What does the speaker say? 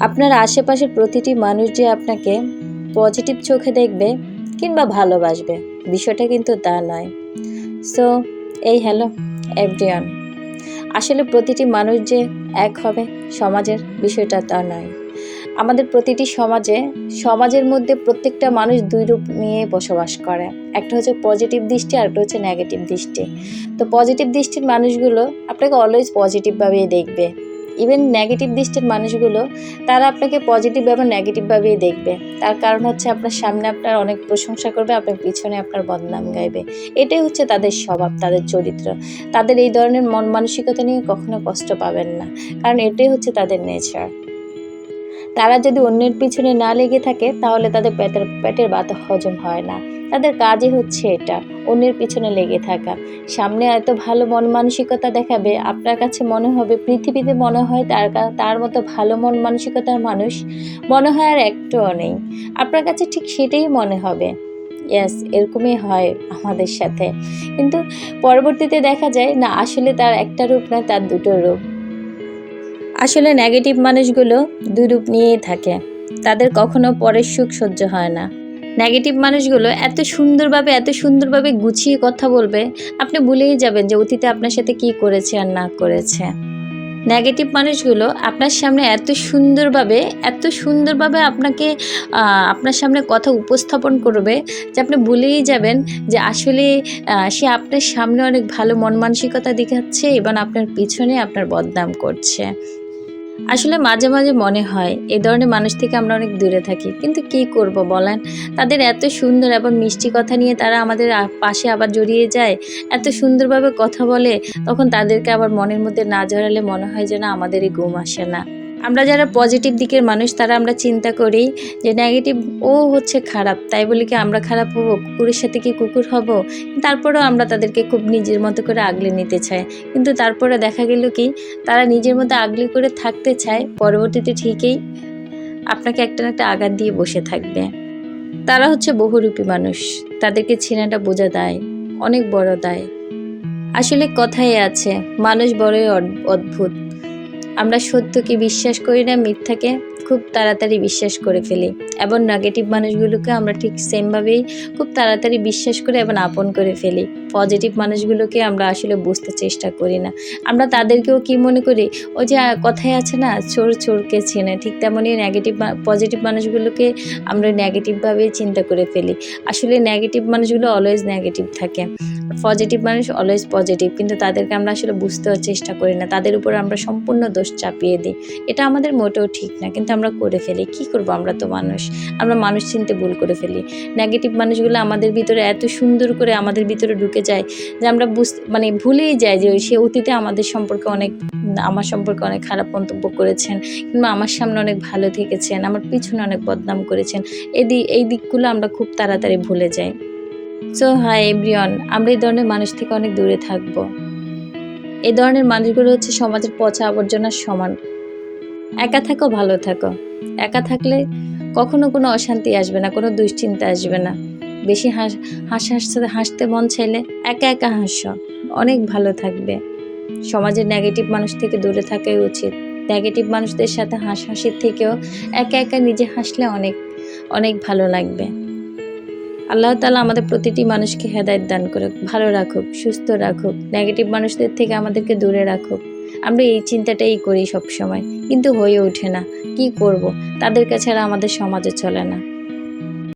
আপনার আশেপাশের প্রতিটি মানুষ যে আপনাকে পজিটিভ চোখে দেখবে কিংবা ভালোবাসবে, বিষয়টা কিন্তু তা নয়। সো এই হ্যালো এভরিওয়ান আসলে প্রতিটি মানুষ যে এক হবে সমাজের বিষয়টা তা নয়। আমাদের প্রতিটি সমাজে, সমাজের মধ্যে প্রত্যেকটা মানুষ দুই রূপ নিয়ে বসবাস করে। একটা হচ্ছে পজিটিভ দৃষ্টি, আর একটা হচ্ছে নেগেটিভ দৃষ্টি। তো পজিটিভ দৃষ্টির মানুষগুলো আপনাকে অলওয়েজ পজিটিভভাবেই দেখবে। ইভেন নেগেটিভ দৃষ্টির মানুষগুলো, তারা আপনাকে পজিটিভ এবং নেগেটিভভাবেই দেখবে। তার কারণ হচ্ছে আপনার সামনে আপনার অনেক প্রশংসা করবে, আপনার পিছনে আপনার বদনাম গাইবে। এটাই হচ্ছে তাদের স্বভাব, তাদের চরিত্র। তাদের এই ধরনের মন মানসিকতা নিয়ে কখনো কষ্ট পাবেন না। কারণ এটাই হচ্ছে তাদের নেচার তারা যদি অন্যের পিছনে না লেগে থাকে, তাহলে তাদের পেটের পেটের বাত হজম হয় না। তাদের কাজই হচ্ছে এটা, অন্যের পিছনে লেগে থাকা। সামনে এত ভালো মন মানসিকতা দেখাবে, আপনার কাছে মনে হবে, পৃথিবীতে মনে হয় তার তার মতো ভালো মন মানসিকতার মানুষ মনে হয় আর একটুও নেই। আপনার কাছে ঠিক সেটাই মনে হবে। ইয়াস এরকমই হয় আমাদের সাথে। কিন্তু পরবর্তীতে দেখা যায়, না, আসলে তার একটা রূপ নয় তার দুটো রূপ। আসলে নেগেটিভ মানুষগুলো দুই রূপ নিয়েই থাকে। তাদের কখনো পরের সুখ সহ্য হয় না। নেগেটিভ মানুষগুলো এত সুন্দরভাবে এত সুন্দরভাবে গুছিয়ে কথা বলবে, আপনি ভুলেই যাবেন যে অতীতে আপনার সাথে কি করেছে আর না করেছে। নেগেটিভ মানুষগুলো আপনার সামনে এত সুন্দরভাবে এত সুন্দরভাবে আপনাকে আপনার সামনে কথা উপস্থাপন করবে যে আপনি ভুলেই যাবেন যে আসলে সে আপনার সামনে অনেক ভালো মন মানসিকতা দেখাচ্ছে এবং আপনার পিছনে আপনার বদনাম করছে। আসলে মাঝে মাঝে মনে হয়, এ ধরনের মানুষ থেকে আমরা অনেক দূরে থাকি। কিন্তু কি করব বলেন? তাদের এত সুন্দর এবং মিষ্টি কথা নিয়ে তারা আমাদের পাশে আবার জড়িয়ে যায়, এত সুন্দরভাবে কথা বলে, তখন তাদেরকে আবার মনের মধ্যে না জড়ালে মনে হয় যেন আমাদেরই ঘুম আসে না। আমরা যারা পজিটিভ দিকের মানুষ, তারা আমরা চিন্তা করি যে নেগেটিভ ও হচ্ছে খারাপ, তাই বলে কি আমরা খারাপ হব, কুকুরের সাথে কি কুকুর হব? তারপরেও আমরা তাদেরকে খুব নিজের মতো করে আগলে নিতে চাই। কিন্তু তারপরে দেখা গেল কি, তারা নিজের মধ্যে আগলে করে থাকতে চায়, পরবর্তীতে ঠিকই আপনাকে একটা একটা আঘাত দিয়ে বসে থাকবে। তারা হচ্ছে বহুরূপী মানুষ, তাদেরকে ছেনাটা বোঝা দেয়, অনেক বড় দায়। আসলে কথাই আছে, মানুষ বড়ই অদ- অদ্ভুত। আমরা সত্যকে বিশ্বাস করি না মিথ্যাকে খুব তাড়াতাড়ি বিশ্বাস করে ফেলি এবং নেগেটিভ মানুষগুলোকে আমরা ঠিক সেমভাবেই খুব তাড়াতাড়ি বিশ্বাস করে এবং আপন করে ফেলি। পজিটিভ মানুষগুলোকে আমরা আসলে বুঝতে চেষ্টা করি না। আমরা তাদেরকেও কি মনে করি? ওই যে কথায় আছে না চোর চোরকে চেনে। ঠিক তেমনই নেগেটিভ পজিটিভ মানুষগুলোকে আমরা নেগেটিভভাবেই চিন্তা করে ফেলি। আসলে নেগেটিভ মানুষগুলো অলওয়েজ নেগেটিভ থাকে। পজিটিভ মানুষ অলওয়েজ পজিটিভ কিন্তু তাদেরকে আমরা আসলে বুঝতেও চেষ্টা করি না। তাদের উপর আমরা সম্পূর্ণ দোষ চাপিয়ে দিই। এটা আমাদের মোটেও ঠিক না কিন্তু আমরা করে ফেলি? কি করব আমরা তো মানুষ? আমরা মানুষ চিনতে ভুল করে ফেলি। নেগেটিভ মানুষগুলো আমাদের ভিতরে এত সুন্দর করে আমাদের ভিতরে ঢুকে যায় যে আমরা বুঝতে মানে ভুলেই যাই যে সে অতীতে আমাদের সম্পর্কে অনেক, আমার সম্পর্কে অনেক খারাপ মন্তব্য করেছেন কিংবা আমার সামনে অনেক ভালো থেকেছেন, আমার পিছনে অনেক বদনাম করেছেন। এই এই দিকগুলো আমরা খুব তাড়াতাড়ি ভুলে যাই। সো হাই এভরিওয়ান আমরা এই ধরনের মানুষ থেকে অনেক দূরে থাকব। এই ধরনের মানুষগুলো হচ্ছে সমাজের পচা আবর্জনার সমান। একা থাকো, ভালো থাকো। একা থাকলে কখনো কোনো অশান্তি আসবে না, কোনো দুশ্চিন্তা আসবে না। বেশি হাস হাসি হাসতে হাসতে মন চাইলে একা একা হাসো। অনেক ভালো থাকবে। সমাজের নেগেটিভ মানুষ থেকে দূরে থাকাই উচিত। নেগেটিভ মানুষদের সাথে হাসাহাসির থেকেও একা একা নিজে হাসলে অনেক অনেক ভালো লাগবে। আল্লাহ তালা আমাদের প্রতিটি মানুষকে হেদায়ত দান করুক, ভালো রাখুক, সুস্থ রাখুক। নেগেটিভ মানুষদের থেকে আমাদেরকে দূরে রাখুক। আমরা এই চিন্তাটাই করি সব সময় কিন্তু হয়ে ওঠে না। কি করব? তাদের কাছে আর আমাদের সমাজে চলে না।